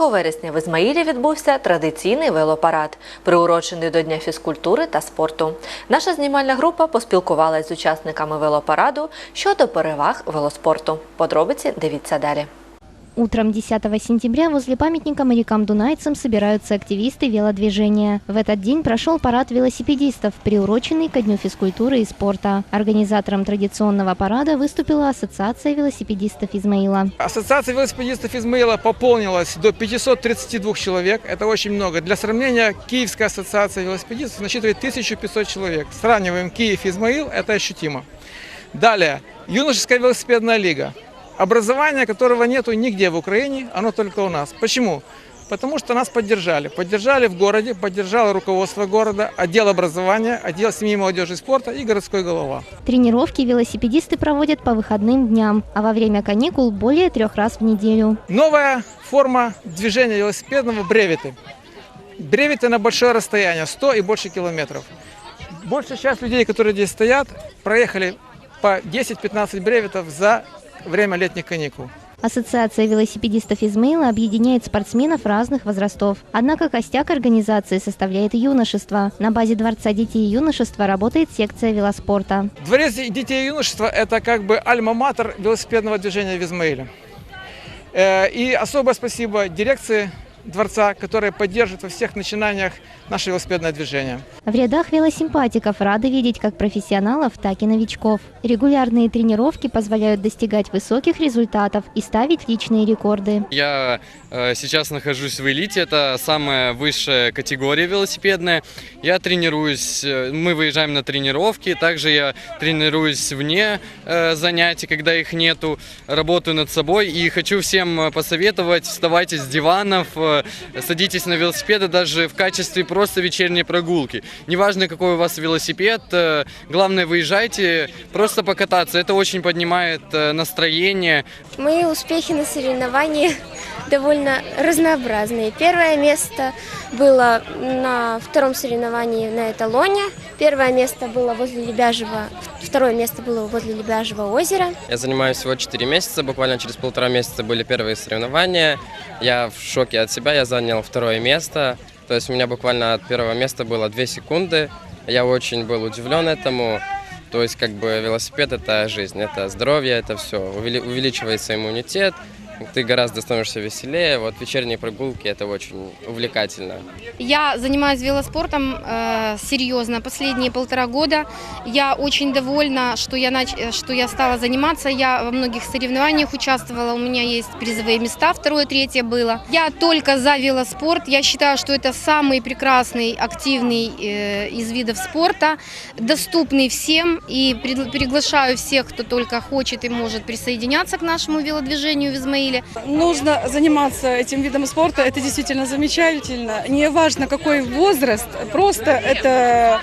У вересні в Ізмаїлі відбувся традиційний велопарад, приурочений до Дня фізкультури та спорту. Наша знімальна група поспілкувалась з учасниками велопараду щодо переваг велоспорту. Подробиці дивіться далі. Утром 10 сентября возле памятника морякам-дунайцам собираются активисты велодвижения. В этот день прошел парад велосипедистов, приуроченный ко Дню физкультуры и спорта. Организатором традиционного парада выступила Ассоциация велосипедистов Измаила. Ассоциация велосипедистов Измаила пополнилась до 532 человек. Это очень много. Для сравнения, Киевская ассоциация велосипедистов насчитывает 1500 человек. Сравниваем Киев и Измаил, это ощутимо. Далее, юношеская велосипедная лига. Образование, которого нету нигде в Украине, оно только у нас. Почему? Потому что нас поддержали. Поддержали в городе, поддержало руководство города, отдел образования, отдел семьи, молодежи и спорта и городской голова. Тренировки велосипедисты проводят по выходным дням, а во время каникул более трех раз в неделю. Новая форма движения велосипедного – бреветы. Бреветы на большое расстояние, 100 и больше километров. Большая часть людей, которые здесь стоят, проехали по 10-15 бреветов за время летних каникул. Ассоциация велосипедистов Измаила объединяет спортсменов разных возрастов. Однако костяк организации составляет юношество. На базе Дворца детей и юношества работает секция велоспорта. Дворец детей и юношества – это как бы альма-матер велосипедного движения в Измаиле. Э, И особое спасибо дирекции дворца, которая поддерживает во всех начинаниях наше велосипедное движение. В рядах велосимпатиков рады видеть как профессионалов, так и новичков. Регулярные тренировки позволяют достигать высоких результатов и ставить личные рекорды. Я э, сейчас нахожусь в элите, это самая высшая категория велосипедная. Я тренируюсь, э, мы выезжаем на тренировки, также я тренируюсь вне э, занятий, когда их нету, работаю над собой и хочу всем э, посоветовать, вставайте с диванов, э, садитесь на велосипеды даже в качестве просто вечерней прогулки. Неважно, какой у вас велосипед, э, главное выезжайте, просто покататься, это очень поднимает э, настроение, Мои успехи на соревновании довольно разнообразные. Первое место было на втором соревновании на эталоне. Первое место было возле Лебяжьего, второе место было возле Лебяжьего озера. Я занимаюсь всего 4 месяца, буквально через полтора месяца были первые соревнования. Я в шоке от себя, я занял второе место. То есть у меня буквально от первого места было 2 секунды. Я очень был удивлен этому. То есть как бы велосипед это жизнь, это здоровье, это все. Увеличивается иммунитет, ты гораздо становишься веселее. Вот вечерние прогулки это очень увлекательно. Я занимаюсь велоспортом э, серьезно последние полтора года. Я очень довольна, что я, нач... э, что я стала заниматься. Я во многих соревнованиях участвовала. У меня есть призовые места, второе, третье было. Я только за велоспорт. Я считаю, что это самый прекрасный, активный э, из видов спорта, доступный всем. И пригла- приглашаю всех, кто только хочет и может присоединяться к нашему велодвижению в Измаиле. Нужно заниматься этим видом спорта, это действительно замечательно. Не важно какой возраст, просто это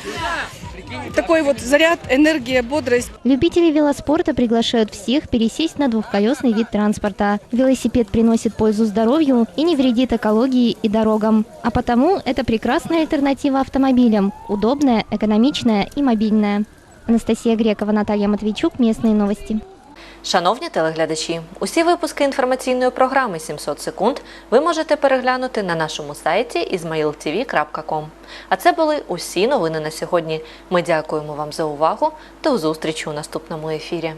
такой вот заряд, энергия, бодрость. Любители велоспорта приглашают всех пересесть на двухколесный вид транспорта. Велосипед приносит пользу здоровью и не вредит экологии и дорогам. А потому это прекрасная альтернатива автомобилям. Удобная, экономичная и мобильная. Анастасия Грекова, Наталья Матвейчук. Местные новости. Шановні телеглядачі, усі випуски інформаційної програми «700 секунд ви можете переглянути на нашому сайті izmailtv.com. А це були усі новини на сьогодні. Ми дякуємо вам за увагу. До зустрічі у наступному ефірі.